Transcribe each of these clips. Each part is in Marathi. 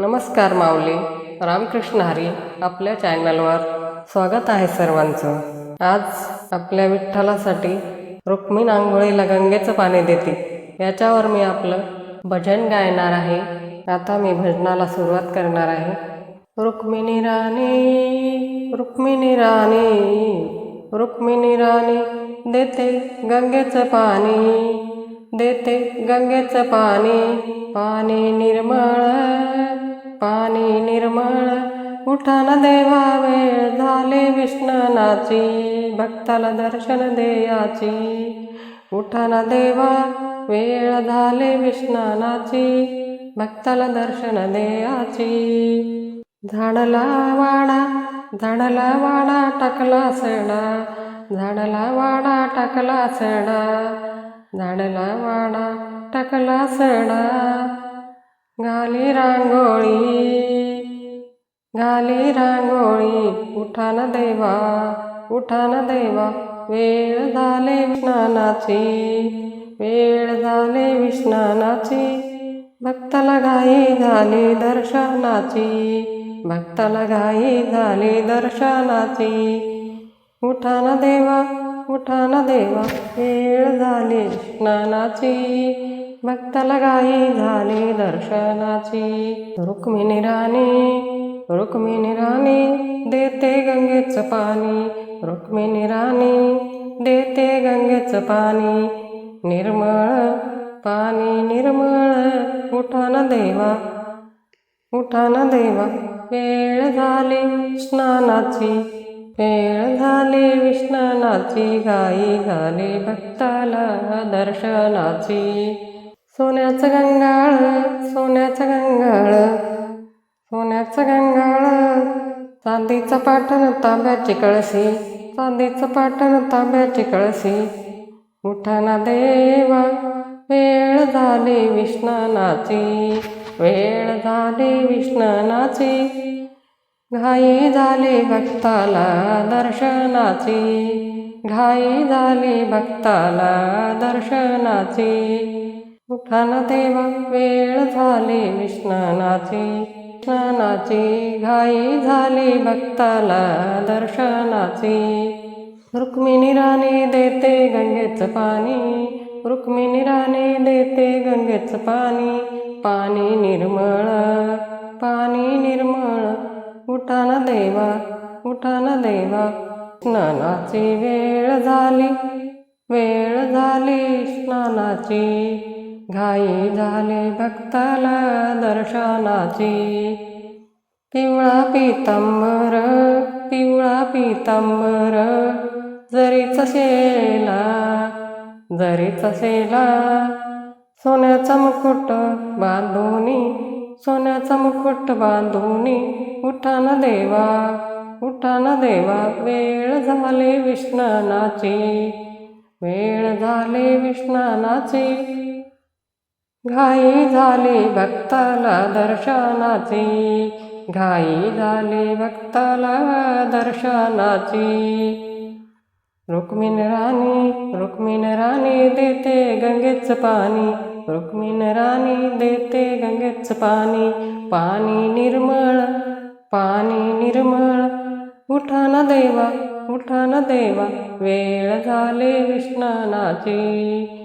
नमस्कार माऊली रामकृष्ण हरी आपल्या चॅनलवर स्वागत आहे सर्वांचं. आज आपल्या विठ्ठलासाठी रुक्मिण आंघोळीला गंगेचं पाणी देते. याच्यावर मी आपलं भजन गायणार आहे. आता मी भजनाला सुरुवात करणार आहे. रुक्मिणी राणी रुक्मिणी राणी रुक्मिणी राणी देते गंगेचं पाणी देते गंगेचं पाणी पाणी निर्मळ पाणी निर्मळ उठान देवा वेळ झाले विष्णनाची भक्ताला दर्शन देयाची. उठान देवा वेळ झाले विष्णनाची भक्ताला दर्शन देयाची. झाडला वाडा झाडला वाडा टाकला सडा झाडला वाडा टाकला सडा झाडला वाडा टाकला सडा. गाली रांगोळी. गाली रांगोळी. उठान देवा उठान देवा. वेळ झाले विष्णानाची वेळ झाले विस्नानाची भक्ताला घाई झाली दर्शनाची भक्ताला घाई झाली दर्शनाची. उठान देवा उठान देवा. वेळ झाली स्नानाची भक्ताला गाई झाली दर्शनाची. रुक्मिणी राणी रुक्मिणी राणी देते गंगेचं पाणी. रुक्मिणी राणी देते गंगेचं पाणी. निर्मळ पाणी निर्मळ उठान देवा उठान देवा. वेळ झाली स्नानाची वेळ झाली विष्णनाची. घाई झाली भक्ताला दर्शनाची. सोन्याचं गंगाळ सोन्याचं गंगाळ सोन्याचं गंगाळ. चांदीचं पाठण तांब्याची कळशी चांदीचं पाटण तांब्याची कळशी. उठाना देवा वेळ झाली विष्णनाची वेळ झाली विष्णनाची. घाई झाली भक्ताला दर्शनाची घाई झाली भक्ताला दर्शनाची. उठान देवा वेळ झाली विष्णनाची स्नानाची घाई झाली भक्ताला दर्शनाची. रुक्मिणी राणी देते गंगेचं पाणी. रुक्मिणी राणी देते गंगेचं पाणी. पाणी निर्मळ पाणी निर्मळ. उठान देवा उठान देवा स्नानाची वेळ झाली. वेळ झाली स्नानाची घाई झाले भक्ताला दर्शनाची. पिवळा पितांबर पिवळा पितांबर जरीच शेला जरीच शेला सोन्याचा मुकुट बांधूनी सोन्याचा मुकुट बांधूनी उठान देवा उठान देवा वेळ झाले विष्णानाची. वेळ झाले विष्णनाची. घाई झाली भक्ताला दर्शनाची. घाई झाली भक्ताला दर्शनाची. रुक्मिण राणी रुक्मिण राणी देते गंगेचं पाणी. रुक्मिण राणी देते गंगेच पाणी. पाणी निर्मळ पाणी निर्मळ. उठान देवा उठान देवा. वेळ झाले विष्णनाची.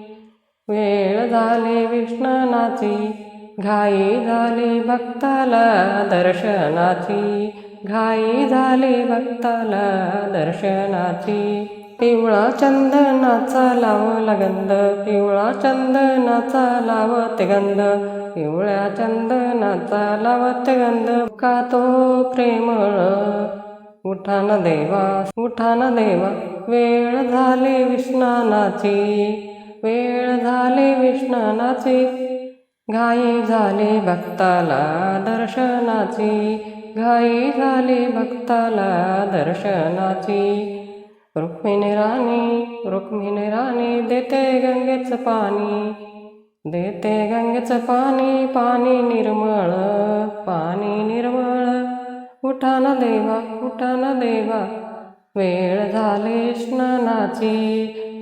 वेळ झाली विष्णनाची घाई झाली भक्ताला दर्शनाची. घाई झाली भक्ताला दर्शनाची. पिवळा चंदनाचा लावला गंध पिवळा चंदनाचा लावत गंध. पिवळ्या चंदनाचा लावत गंध. का तो प्रेमळ? उठान देवा उठान देवा. वेळ झाली विष्णनाची. वेळ झाले विष्णानाची घाई झाली भक्ताला दर्शनाची घाई झाली भक्ताला दर्शनाची. रुक्मिणी राणी रुक्मिणी राणी देते गंगेचं पाणी देते गंगेचं पाणी पाणी निर्मळ पाणी निर्मळ. उठान देवा उठान देवा वेळ झाली स्नानाची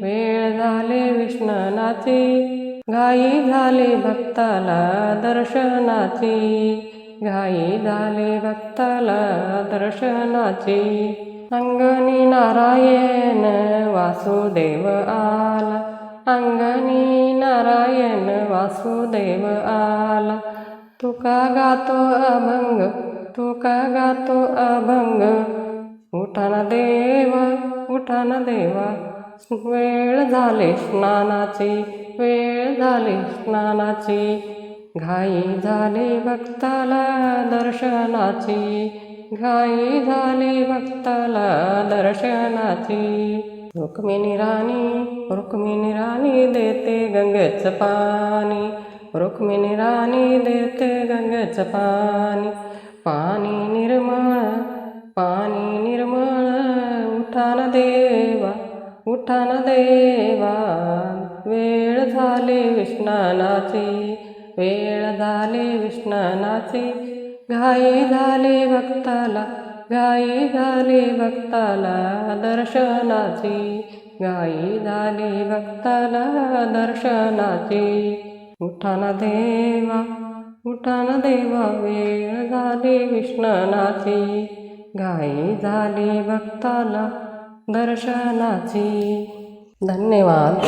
वेळ झाली विष्णनाची घाई झाली भक्ताला दर्शनाची घाई झाली भक्ताला दर्शनाची. अंगणी नारायण वासुदेव आला अंगणी नारायण वासुदेव आला. तुका गातो अभंग तुका गातो अभंग? उठाना देवा उठाना देवा. वेळ झाले स्नानाची वेळ झाले स्नानाची. घाई झाली भक्ताला दर्शनाची. घाई झाली भक्ताला दर्शनाची. रुक्मिणी राणी रुक्मिणी राणी देते गंगेचं पाणी. रुक्मिणी राणी देते गंगेचं पाणी. पाणी निर्मळ उठान देवा वेळ झाली विष्णानाची वेळ झाली विष्णानाची. घाई झाली भक्ताला घाई झाली भक्ताला दर्शनाची. घाई झाली भक्ताला दर्शनाची. उठान देवा उठान देवा वेळ झाली विष्णानाची. घाई झाली भक्ताला दर्शनाची धन्यवाद.